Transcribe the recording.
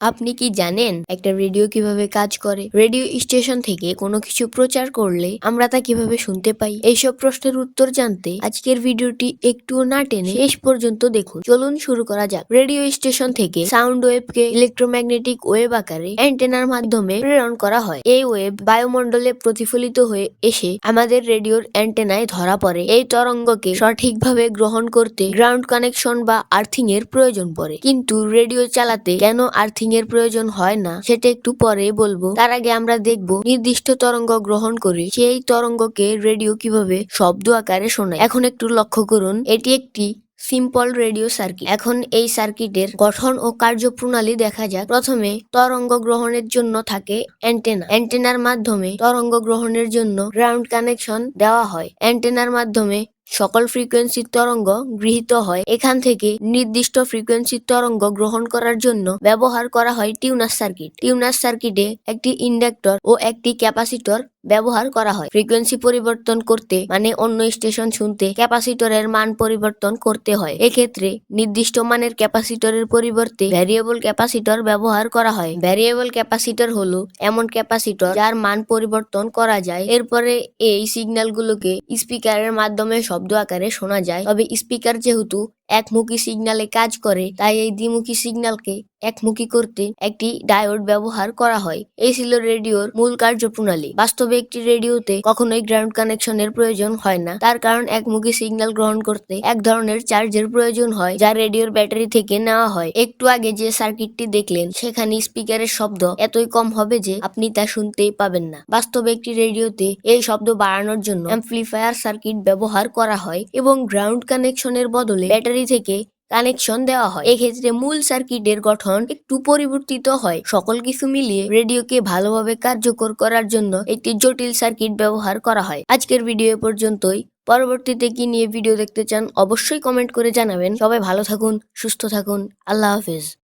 আপনি কি জানেন একটা রেডিও কীভাবে কাজ করে? রেডিও স্টেশন থেকে কোনো কিছু প্রচার করলে আমরা তা কীভাবে শুনতে পাই? এইসব প্রশ্নের উত্তর জানতে আজকের ভিডিওটি একটুও না টেনে শেষ পর্যন্ত দেখুন। চলুন শুরু করা যাক। রেডিও স্টেশন থেকে সাউন্ড ওয়েভকে ইলেকট্রোম্যাগনেটিক ওয়েভ আকারে অ্যান্টেনার মাধ্যমে প্রেরণ করা হয়। এই ওয়েভ বায়ুমণ্ডলে প্রতিফলিত হয়ে এসে আমাদের রেডিওর অ্যান্টেনায় ধরা পড়ে। এই তরঙ্গকে সঠিকভাবে গ্রহণ করতে গ্রাউন্ড কানেকশন বা আর্থিং এর প্রয়োজন পড়ে। কিন্তু রেডিও চালাতে কেন আর্থিং এর প্রয়োজন হয় না। সেটা একটু পরে বলব। তার আগে আমরা দেখব নির্দিষ্ট তরঙ্গ গ্রহণ করে। সেই তরঙ্গকে রেডিও কীভাবে শব্দ আকারে শোনায়? এখন একটু লক্ষ্য করুন। এটি একটি সিম্পল রেডিও সার্কিট। এখন এই সার্কিটের গঠন ও কার্যপ্রণালী দেখা যাক। প্রথমে তরঙ্গ গ্রহণের জন্য থাকে অ্যান্টেনা। অ্যান্টেনার মাধ্যমে তরঙ্গ গ্রহণের জন্য গ্রাউন্ড কানেকশন দেওয়া হয়। অ্যান্টেনার মাধ্যমে সকল ফ্রিকোয়েন্সির তরঙ্গ গৃহীত হয়। এখান থেকে নির্দিষ্ট ফ্রিকোয়েন্সির তরঙ্গ গ্রহণ করার জন্য ব্যবহার করা হয় টিউনার সার্কিট। টিউনার সার্কিটে একটি ইন্ডাক্টর ও একটি ক্যাপাসিটর ব্যবহার করা হয়। ফ্রিকোয়েন্সি পরিবর্তন করতে মানে অন্য স্টেশন শুনতে ক্যাপাসিটরের মান পরিবর্তন করতে হয়। এক্ষেত্রে নির্দিষ্ট মানের ক্যাপাসিটরের পরিবর্তে ভ্যারিয়েবল ক্যাপাসিটর ব্যবহার করা হয়। ভ্যারিয়েবল ক্যাপাসিটর হলো এমন ক্যাপাসিটর যার মান পরিবর্তন করা যায়। এরপরে এই সিগন্যালগুলোকে স্পিকারের মাধ্যমে শব্দ আকারে শোনা যায়। তবে স্পিকার যেহেতু একমুখী সিগন্যালে কাজ করে, তাই এই দ্বিমুখী সিগন্যালকে একমুখী করতে একটি ডায়োড ব্যবহার করা হয়। এই ছিল রেডিওর মূল কার্যপ্রণালী। বাস্তবে একটি রেডিওতে কখনোই গ্রাউন্ড কানেকশনের প্রয়োজন হয় না। তার কারণ, একমুখী সিগন্যাল গ্রহণ করতে এক ধরনের চার্জের প্রয়োজন হয়, যা রেডিওর ব্যাটারি থেকে নেওয়া হয়। একটু আগে যে সার্কিটটি দেখলেন সেখানে স্পিকারের শব্দ এতই কম হবে যে আপনি তা শুনতেই পাবেন না। বাস্তবে একটি রেডিওতে এই শব্দ বাড়ানোর জন্য অ্যাম্পলিফায়ার সার্কিট ব্যবহার করা হয় এবং গ্রাউন্ড কানেকশনের বদলে ব্যাটারি থেকে কানেকশন দেওয়া হয়। এক্ষেত্রে মূল সার্কিটের গঠন একটু পরিবর্তিত হয়। সকল কিছু মিলিয়ে রেডিওকে ভালোভাবে কার্যকর করার জন্য একটি জটিল সার্কিট ব্যবহার করা হয়। আজকের ভিডিও পর্যন্তই। পরবর্তীতে কি নিয়ে ভিডিও দেখতে চান অবশ্যই কমেন্ট করে জানাবেন। সবাই ভালো থাকুন, সুস্থ থাকুন। আল্লাহ হাফেজ।